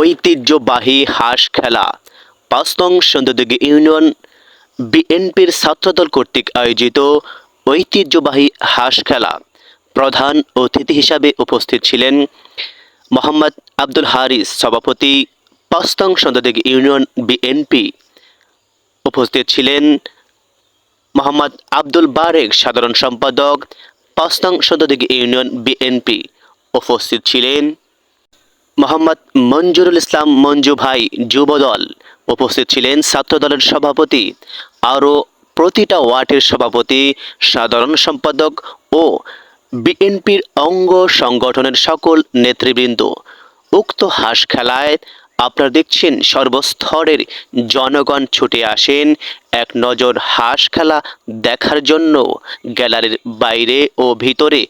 ঐতিহ্যবাহী হাঁস খেলা। পাঁচতং সন্দুদিঘি ইউনিয়ন বিএনপির ছাত্রদল কর্তৃক আয়োজিত ঐতিহ্যবাহী হাঁস খেলা। প্রধান অতিথি হিসাবে উপস্থিত ছিলেন মোহাম্মদ আব্দুল হারিস সভাপতি পাঁচতং সন্দুদিঘি ইউনিয়ন বিএনপি। উপস্থিত ছিলেন মোহাম্মদ আব্দুল বারেক, সাধারণ সম্পাদক পাঁচতং সন্দুদিঘি ইউনিয়ন বিএনপি। উপস্থিত ছিলেন মোহাম্মদ মঞ্জুরুল ইসলাম মঞ্জু ভাই যুবদল উপস্থিত ছিলেন ছাত্রদলের সভাপতি, আরও প্রতিটা ওয়ার্ডের সভাপতি, সাধারণ সম্পাদক ও বিএনপির অঙ্গ সংগঠনের সকল নেতৃবৃন্দ। উক্ত হাঁস খেলায় আপনারা দেখছেন সর্বস্তরের জনগণ ছুটে আসেন এক নজর হাঁস খেলা দেখার জন্য। গ্যালারির বাইরে ও ভিতরে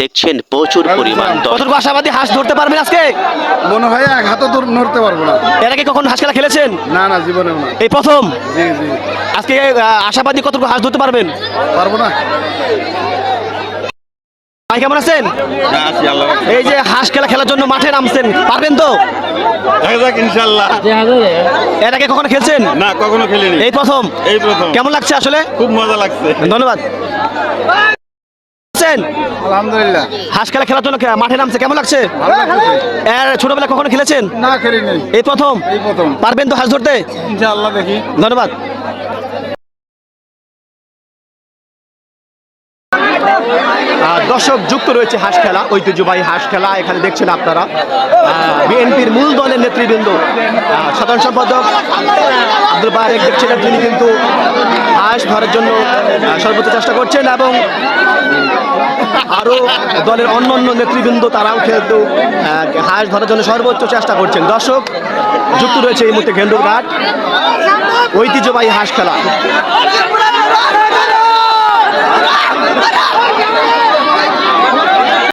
দেখছেন প্রচুর পরিমাণ দর্শক। আশাবাদী হাঁস ধরতে পারবেন আজকে? মনে হয় এক হাতে দূর নড়তে পারব না। এর আগে কখন হাঁস খেলা খেলেছেন? না না জীবনেও না এই প্রথম? জি জি। আজকে আশাবাদী কতটুকু হাঁস ধরতে পারবেন? পারব না। ভাই কেমন আছেন? এই যে হাঁস খেলা খেলার জন্য মাঠে নামছেন পারবেন তো? ইনশাল্লাহ এর আগে কখনো খেলছেন? না কখনো খেলিনি। এই প্রথম? এই প্রথম। কেমন লাগছে আসলে? খুব মজা লাগছে। ধন্যবাদ। আলহামদুলিল্লাহ। হাঁস খেলা খেলার জন্য মাঠে নামছে কেমন লাগছে? ছোটবেলা কখনো খেলেছেন? না খেলি নেই এই প্রথম? এই প্রথম। পারবেন তো হাঁস ধরতে? ইনশাআল্লাহ দেখি। ধন্যবাদ। দর্শক যুক্ত রয়েছে হাঁস খেলা, ঐতিহ্যবাহী হাঁস খেলা, এখানে দেখছেন আপনারা। বিএনপির মূল দলের নেতৃবৃন্দ সাধারণ সম্পাদক আব্দুল বারেক দেখছেন তিনি কিন্তু হাঁস ধরার জন্য সর্বোচ্চ চেষ্টা করছেন এবং আরও দলের অন্য অন্য নেতৃবৃন্দ, তারাও কিন্তু হাঁস ধরার জন্য সর্বোচ্চ চেষ্টা করছেন। দর্শক যুক্ত রয়েছে এই মুহূর্তে ঘেন্ডুর ঘাট ঐতিহ্যবাহী হাঁস খেলা।